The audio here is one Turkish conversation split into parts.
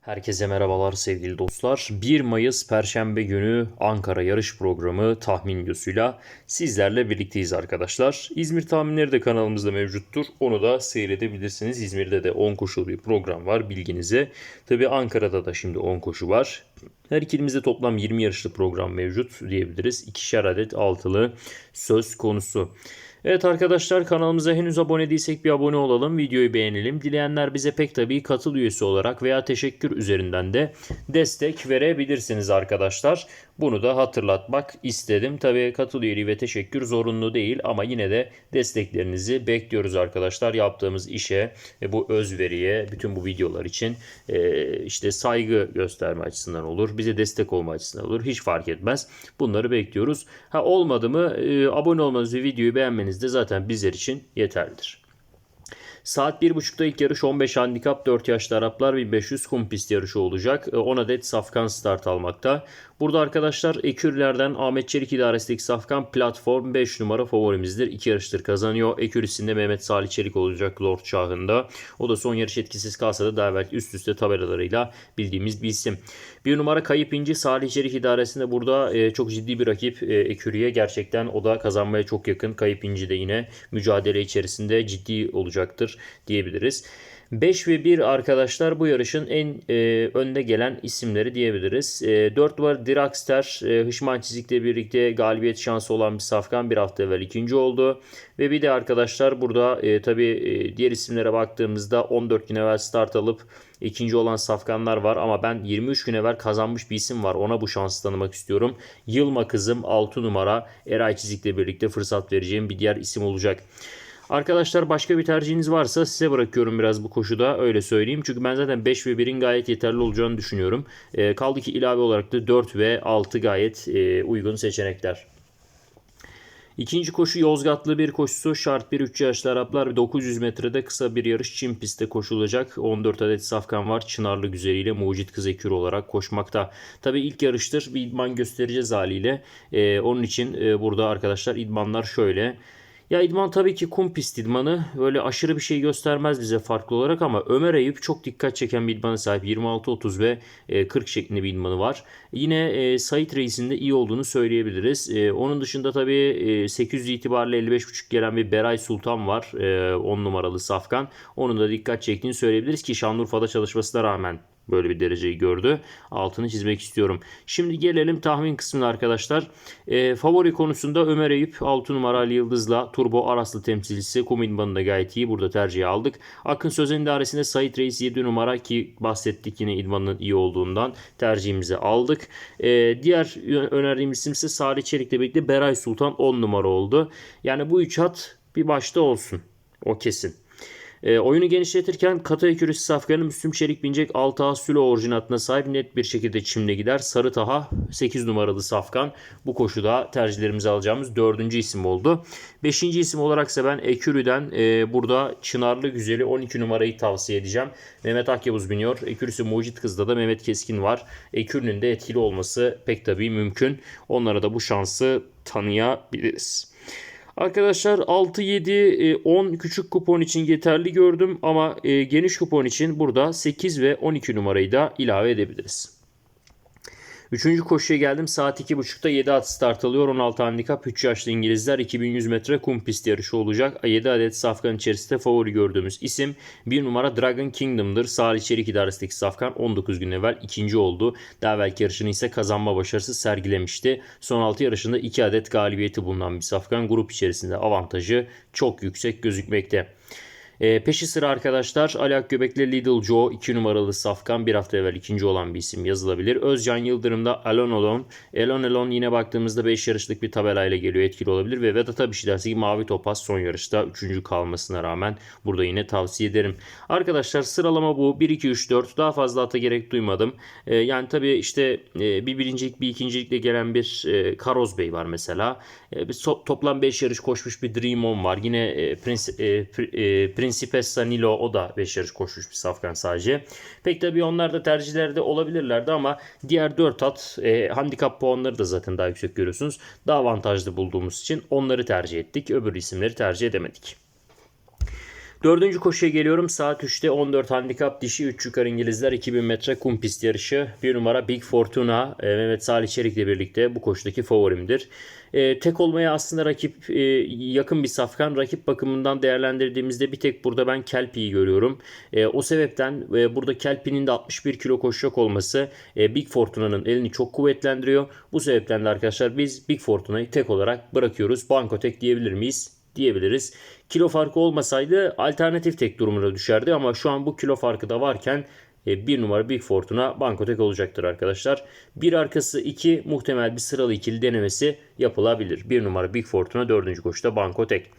Herkese merhabalar sevgili dostlar. 1 Mayıs Perşembe günü Ankara yarış programı tahmin videosuyla sizlerle birlikteyiz arkadaşlar. İzmir tahminleri de kanalımızda mevcuttur. Onu da seyredebilirsiniz. İzmir'de de 10 koşulu bir program var bilginize. Tabi Ankara'da da şimdi 10 koşu var. Her ikilimizde toplam 20 yarışlı program mevcut diyebiliriz. İkişer adet altılı söz konusu. Evet arkadaşlar kanalımıza henüz abone değilsek bir abone olalım. Videoyu beğenelim. Dileyenler bize pek tabii katıl üyesi olarak veya teşekkür üzerinden de destek verebilirsiniz arkadaşlar. Bunu da hatırlatmak istedim. Tabii katıl üyeliği ve teşekkür zorunlu değil ama yine de desteklerinizi bekliyoruz arkadaşlar. Yaptığımız işe bu özveriye bütün bu videolar için e, işte saygı gösterme açısından olur. Bize destek olma açısından olur. Hiç fark etmez. Bunları bekliyoruz. Ha olmadı mı e, abone olmanız ve videoyu beğenmeniz de zaten bizler için yeterlidir. Saat 1.30'da ilk yarış 15 handikap 4 yaşlı Araplar 1500 kum pist yarışı olacak. E, 10 adet safkan start almakta. Burada arkadaşlar Ekürlerden Ahmet Çelik idaresindeki safkan platform 5 numara favorimizdir. 2 yarıştır kazanıyor. Ekürisinde Mehmet Salih Çelik olacak Lord Şahı'nda. O da son yarış etkisiz kalsa da daha evvel üst üste tabelalarıyla bildiğimiz bir isim. Bir numara Kayıp İnci Salih Çelik idaresinde burada e, çok ciddi bir rakip e, Ekürü'ye. Gerçekten o da kazanmaya çok yakın. Kayıp İnci de yine mücadele içerisinde ciddi olacaktır diyebiliriz. 5 ve 1 arkadaşlar bu yarışın en e, önde gelen isimleri diyebiliriz. E, 4 var Draxter, e, Hışman Çizik'le birlikte galibiyet şansı olan bir safkan bir hafta evvel ikinci oldu. Ve bir de arkadaşlar burada e, tabi e, diğer isimlere baktığımızda 14 gün evvel start alıp ikinci olan safkanlar var ama ben 23 gün evvel kazanmış bir isim var. Ona bu şansı tanımak istiyorum. Yılma kızım 6 numara Eray Çizik'le birlikte fırsat vereceğim bir diğer isim olacak. Arkadaşlar başka bir tercihiniz varsa size bırakıyorum biraz bu koşuda öyle söyleyeyim. Çünkü ben zaten 5 ve 1'in gayet yeterli olacağını düşünüyorum. E, kaldı ki ilave olarak da 4 ve 6 gayet e, uygun seçenekler. İkinci koşu Yozgatlı bir koşusu. Şart 1 3 yaşlı Araplar 900 metrede kısa bir yarış çim pistte koşulacak. 14 adet safkan var. Çınarlı güzeliyle Mucit Kız Ekür olarak koşmakta. Tabi ilk yarıştır. Bir idman göstereceğiz haliyle. Ee, onun için e, burada arkadaşlar idmanlar şöyle. Ya idman tabii ki kum pist idmanı. Böyle aşırı bir şey göstermez bize farklı olarak ama Ömer Eyüp çok dikkat çeken bir idmana sahip. 26-30 ve 40 e, şeklinde bir idmanı var. Yine e, Sait Reis'in de iyi olduğunu söyleyebiliriz. E, onun dışında tabii 800 itibariyle 55.5 gelen bir Beray Sultan var. 10 numaralı Safkan. Onun da dikkat çektiğini söyleyebiliriz ki Şanlıurfa'da çalışmasına rağmen böyle bir dereceyi gördü. Altını çizmek istiyorum. Şimdi gelelim tahmin kısmına arkadaşlar. E, favori konusunda Ömer Eyüp 6 numaralı Yıldız'la Turbo Araslı temsilcisi Kuminban'ı da gayet iyi. Burada tercihi aldık. Akın Sözen idaresinde Sait Reis 7 numara ki bahsettik yine idmanın iyi olduğundan tercihimizi aldık. E, diğer önerdiğim isim ise Salih Çelik'le birlikte Beray Sultan 10 numara oldu. Yani bu üç hat bir başta olsun. O kesin. E, oyunu genişletirken katı ekürüsü safkanı Müslüm Çelik binecek 6 A Sülo orijinatına sahip net bir şekilde çimle gider. Sarı Taha 8 numaralı safkan bu koşuda tercihlerimizi alacağımız 4. isim oldu. 5. isim olaraksa ben Ekürü'den e, burada Çınarlı Güzeli 12 numarayı tavsiye edeceğim. Mehmet Akyavuz biniyor. Ekürüsü Mucit Kız'da da Mehmet Keskin var. Ekürü'nün de etkili olması pek tabii mümkün. Onlara da bu şansı tanıyabiliriz. Arkadaşlar 6, 7, 10 küçük kupon için yeterli gördüm ama e, geniş kupon için burada 8 ve 12 numarayı da ilave edebiliriz. Üçüncü koşuya geldim. Saat 2.30'da 7 at start alıyor. 16 handikap 3 yaşlı İngilizler 2100 metre kum pist yarışı olacak. 7 adet safkan içerisinde favori gördüğümüz isim 1 numara Dragon Kingdom'dır. Salih Çelik idaresindeki safkan 19 gün evvel ikinci oldu. Daha belki yarışını ise kazanma başarısı sergilemişti. Son 6 yarışında 2 adet galibiyeti bulunan bir safkan grup içerisinde avantajı çok yüksek gözükmekte. E, peşi sıra arkadaşlar Alak Göbek'le Little Joe 2 numaralı safkan bir hafta evvel ikinci olan bir isim yazılabilir. Özcan Yıldırım'da Alon Alon. Elon Elon yine baktığımızda 5 yarışlık bir tabelayla geliyor etkili olabilir. Ve Vedat Abişi dersi ki Mavi Topaz son yarışta 3. kalmasına rağmen burada yine tavsiye ederim. Arkadaşlar sıralama bu 1 2 3 4 daha fazla ata gerek duymadım. E, yani tabii işte e, bir birincilik bir ikincilikle gelen bir e, Karoz Bey var mesela. E, bir so, toplam 5 yarış koşmuş bir Dream On var. Yine e, Prince, e, e, Prince Principessa Nilo o da 5 yarış koşmuş bir safkan sadece. Pek tabii onlar da tercihlerde olabilirlerdi ama diğer 4 at e, handikap puanları da zaten daha yüksek görüyorsunuz. Daha avantajlı bulduğumuz için onları tercih ettik. Öbür isimleri tercih edemedik. Dördüncü koşuya geliyorum. Saat 3'te 14 handikap dişi 3 yukarı İngilizler 2000 metre kum pist yarışı. Bir numara Big Fortuna e, Mehmet Salih Çelik'le birlikte bu koşudaki favorimdir. E, tek olmaya aslında rakip e, yakın bir safkan. Rakip bakımından değerlendirdiğimizde bir tek burada ben Kelpi'yi görüyorum. E, o sebepten e, burada Kelpi'nin de 61 kilo koşacak olması e, Big Fortuna'nın elini çok kuvvetlendiriyor. Bu sebepten de arkadaşlar biz Big Fortuna'yı tek olarak bırakıyoruz. Banko tek diyebilir miyiz? Diyebiliriz. Kilo farkı olmasaydı alternatif tek durumuna düşerdi ama şu an bu kilo farkı da varken e, bir numara Big Fortuna Bankotek olacaktır arkadaşlar. Bir arkası 2 muhtemel bir sıralı ikili denemesi yapılabilir. Bir numara Big Fortuna 4. koşuda Bankotek.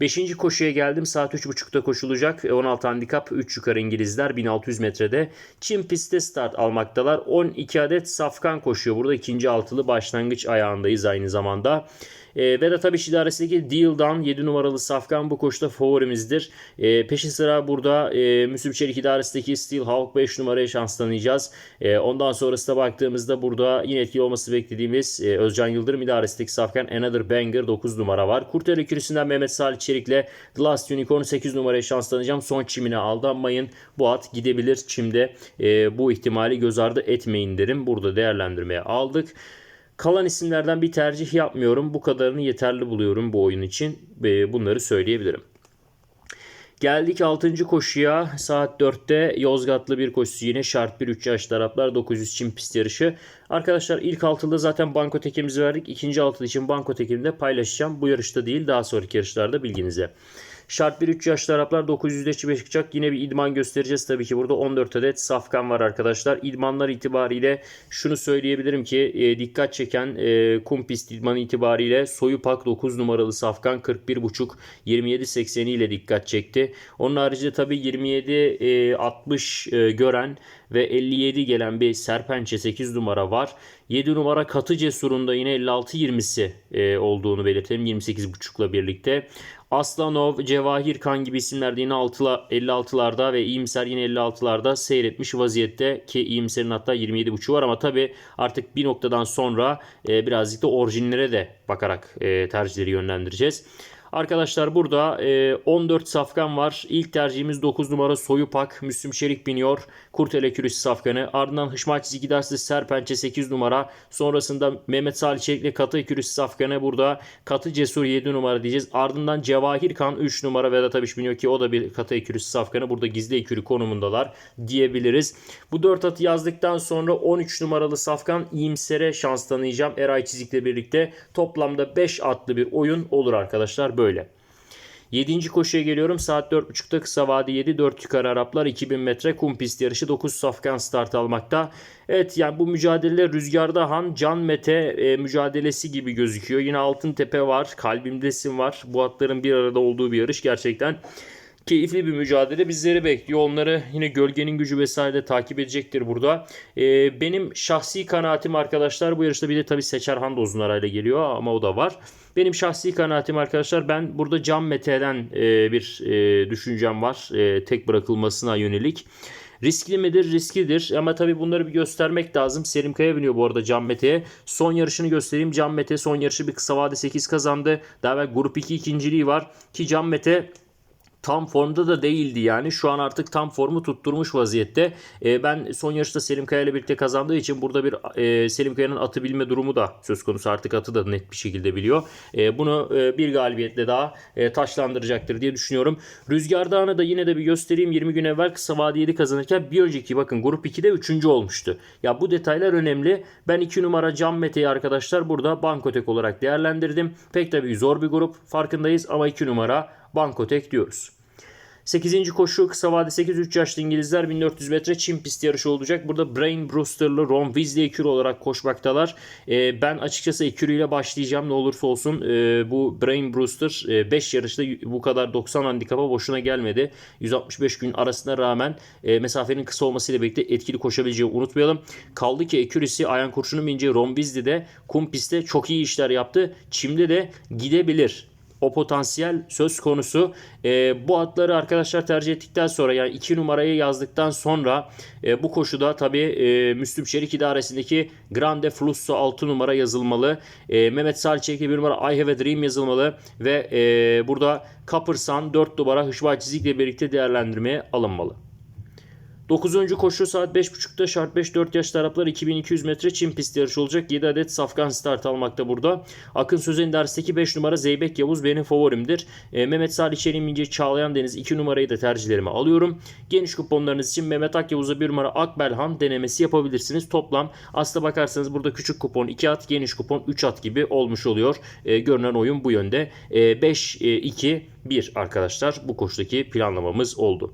5. koşuya geldim. Saat 3.30'da koşulacak. 16 handikap 3 yukarı İngilizler 1600 metrede. Çim pistte start almaktalar. 12 adet safkan koşuyor. Burada ikinci altılı başlangıç ayağındayız aynı zamanda. E, Vedat Abiş idaresindeki Deal'dan 7 numaralı Safkan bu koşuda favorimizdir. E, peşi sıra burada e, Müslüm Çelik idaresindeki Steel Hawk 5 numaraya şanslanacağız. E, ondan sonrasında baktığımızda burada yine etkili olması beklediğimiz e, Özcan Yıldırım idaresindeki Safkan Another Banger 9 numara var. Kurtarı kürüsünden Mehmet Salih Çelik'le The Last Unicorn 8 numaraya şanslanacağım. Son çimine aldanmayın. Bu at gidebilir çimde. E, bu ihtimali göz ardı etmeyin derim. Burada değerlendirmeye aldık. Kalan isimlerden bir tercih yapmıyorum. Bu kadarını yeterli buluyorum bu oyun için. Bunları söyleyebilirim. Geldik 6. koşuya. Saat 4'te Yozgatlı bir koşusu yine şart 1 3 yaş taraflar 900 çim pist yarışı. Arkadaşlar ilk altıda zaten banko tekimizi verdik. İkinci altıda için banko tekimi de paylaşacağım. Bu yarışta değil daha sonraki yarışlarda bilginize. Şart 1 3 yaşlı Araplar 900'de çipe çıkacak. Yine bir idman göstereceğiz tabii ki. Burada 14 adet safkan var arkadaşlar. İdmanlar itibariyle şunu söyleyebilirim ki e, dikkat çeken e, kum pist idmanı itibariyle Soyupak 9 numaralı safkan 41.5 27.80 ile dikkat çekti. Onun haricinde tabii 27 e, 60 e, gören ve 57 gelen bir Serpençe 8 numara var. 7 numara Katı Cesur'un da yine 56-20'si e, olduğunu belirtelim 28.5'la birlikte. Aslanov, Cevahir Kan gibi isimler de yine 56'larda ve İyimser yine 56'larda seyretmiş vaziyette ki İyimser'in hatta 27.5'u var ama tabi artık bir noktadan sonra e, birazcık da orijinlere de bakarak e, tercihleri yönlendireceğiz. Arkadaşlar burada e, 14 safkan var. İlk tercihimiz 9 numara Soyupak. Müslüm Şerik biniyor. Kurtele Kürüsü safkanı. Ardından Hışmaç Zigidarsı Serpençe 8 numara. Sonrasında Mehmet Salih Çelik'le Katı Kürüsü safkanı. Burada Katı Cesur 7 numara diyeceğiz. Ardından Cevahir Kan 3 numara Vedat Abiş biniyor ki o da bir Katı Kürüsü safkanı. Burada gizli ekürü konumundalar diyebiliriz. Bu 4 atı yazdıktan sonra 13 numaralı safkan İyimser'e şans tanıyacağım. Eray Çizik'le birlikte toplamda 5 atlı bir oyun olur arkadaşlar böyle. 7. koşuya geliyorum. Saat 4.30'da kısa vade 7 4 yukarı Araplar 2000 metre kum pist yarışı 9 safkan start almakta. Evet yani bu mücadele Rüzgarda Han Can Mete e, mücadelesi gibi gözüküyor. Yine Altın Tepe var. Kalbimdesin var. Bu atların bir arada olduğu bir yarış gerçekten keyifli bir mücadele bizleri bekliyor. Onları yine gölgenin gücü vesaire takip edecektir burada. Ee, benim şahsi kanaatim arkadaşlar bu yarışta bir de tabii Seçerhan da uzun arayla geliyor ama o da var. Benim şahsi kanaatim arkadaşlar ben burada Can Mete'den e, bir e, düşüncem var. E, tek bırakılmasına yönelik. Riskli midir? Risklidir. Ama tabii bunları bir göstermek lazım. Selim Kaya biniyor bu arada Can Mete'ye. Son yarışını göstereyim. Can Mete son yarışı bir kısa vade 8 kazandı. Daha evvel Grup 2 ikinciliği var. Ki Can Mete tam formda da değildi yani. Şu an artık tam formu tutturmuş vaziyette. E, ben son yarışta Selim Kaya ile birlikte kazandığı için burada bir e, Selim Kaya'nın atı bilme durumu da söz konusu. Artık atı da net bir şekilde biliyor. E, bunu e, bir galibiyetle daha e, taşlandıracaktır diye düşünüyorum. Rüzgar Dağı'nı da yine de bir göstereyim. 20 gün evvel kısa vadeli kazanırken bir önceki bakın grup 2'de 3. olmuştu. Ya bu detaylar önemli. Ben 2 numara Can Mete'yi arkadaşlar burada Bankotek olarak değerlendirdim. Pek tabii zor bir grup farkındayız ama 2 numara Bankotek diyoruz. 8. koşu kısa vade 8 3 yaşlı İngilizler 1400 metre çim pist yarışı olacak. Burada Brain Brewster'lı Ron Weasley ekürü olarak koşmaktalar. Ee, ben açıkçası ekürüyle başlayacağım ne olursa olsun. Ee, bu Brain Brewster 5 e, yarışta bu kadar 90 handikapa boşuna gelmedi. 165 gün arasına rağmen e, mesafenin kısa olmasıyla birlikte etkili koşabileceği unutmayalım. Kaldı ki ekürisi Ayan Kurşun'un bineceği Ron Weasley de kum pistte çok iyi işler yaptı. Çimde de gidebilir O potansiyel söz konusu. E, bu atları arkadaşlar tercih ettikten sonra yani 2 numarayı yazdıktan sonra e, bu koşuda tabii e, Müslüm Şerik idaresindeki Grande Flusso 6 numara yazılmalı. E, Mehmet Salih Çelik'e 1 numara I Have a Dream yazılmalı ve e, burada Kapırsan 4 numara Hışva Çizik'le birlikte değerlendirmeye alınmalı. 9. koşu saat 5.30'da şart 5 4 yaş tarafları 2200 metre çim pist yarışı olacak. 7 adet safkan start almakta burada. Akın Sözen dersteki 5 numara Zeybek Yavuz benim favorimdir. E, Mehmet Salih Çelim İnce Çağlayan Deniz 2 numarayı da tercihlerime alıyorum. Geniş kuponlarınız için Mehmet Akyavuz'a 1 numara Akbelhan denemesi yapabilirsiniz. Toplam aslına bakarsanız burada küçük kupon 2 at geniş kupon 3 at gibi olmuş oluyor. E, görünen oyun bu yönde. E, 5 2 1 arkadaşlar bu koşudaki planlamamız oldu.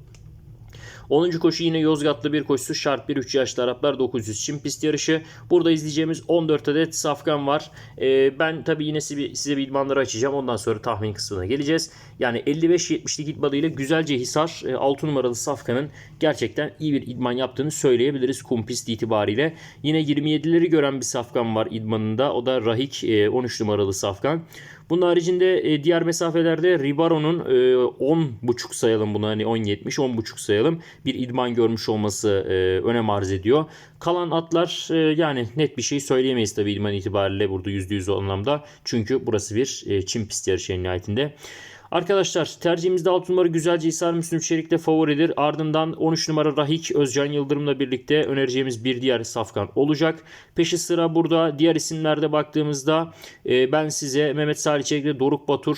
10. koşu yine Yozgatlı bir koşusu. Şart 1 3 yaşlı Araplar 900 için pist yarışı. Burada izleyeceğimiz 14 adet safkan var. Ee, ben tabi yine size, size bir idmanları açacağım. Ondan sonra tahmin kısmına geleceğiz. Yani 55-70'lik idmanıyla güzelce Hisar e, 6 numaralı safkanın gerçekten iyi bir idman yaptığını söyleyebiliriz kum pist itibariyle. Yine 27'leri gören bir safkan var idmanında. O da Rahik e, 13 numaralı safkan. Bunun haricinde e, diğer mesafelerde Ribaro'nun e, 10.5 sayalım bunu hani 10.70 10.5 sayalım bir idman görmüş olması e, önem arz ediyor. Kalan atlar e, yani net bir şey söyleyemeyiz tabii idman itibariyle burada %100 anlamda. Çünkü burası bir e, çim pist yarışı en nihayetinde. Arkadaşlar tercihimizde 6 numara Güzelce Hisar Müslüm Şerik'te favoridir. Ardından 13 numara Rahik Özcan Yıldırım'la birlikte önereceğimiz bir diğer safkan olacak. Peşi sıra burada diğer isimlerde baktığımızda e, ben size Mehmet Salih Çelik'le Doruk Batur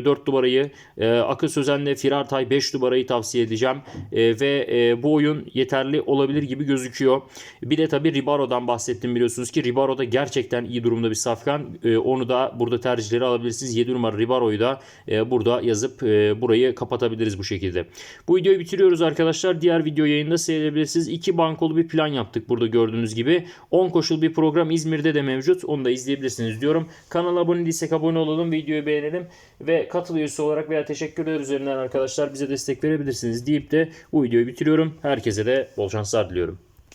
e, 4 numarayı, e, Akıl Sözen'le Firar Tay 5 numarayı tavsiye edeceğim. E, ve e, bu oyun yeterli olabilir gibi gözüküyor. Bir de tabii Ribaro'dan bahsettim biliyorsunuz ki Ribaro da gerçekten iyi durumda bir safkan. E, onu da burada tercihleri alabilirsiniz. 7 numara Ribaro'yu da e, burada yazıp e, burayı kapatabiliriz bu şekilde. Bu videoyu bitiriyoruz arkadaşlar. Diğer video yayında seyredebilirsiniz. İki bankolu bir plan yaptık burada gördüğünüz gibi. 10 koşul bir program İzmir'de de mevcut. Onu da izleyebilirsiniz diyorum. Kanala abone değilsek abone olalım. Videoyu beğenelim. Ve katıl üyesi olarak veya teşekkürler üzerinden arkadaşlar bize destek verebilirsiniz deyip de bu videoyu bitiriyorum. Herkese de bol şanslar diliyorum.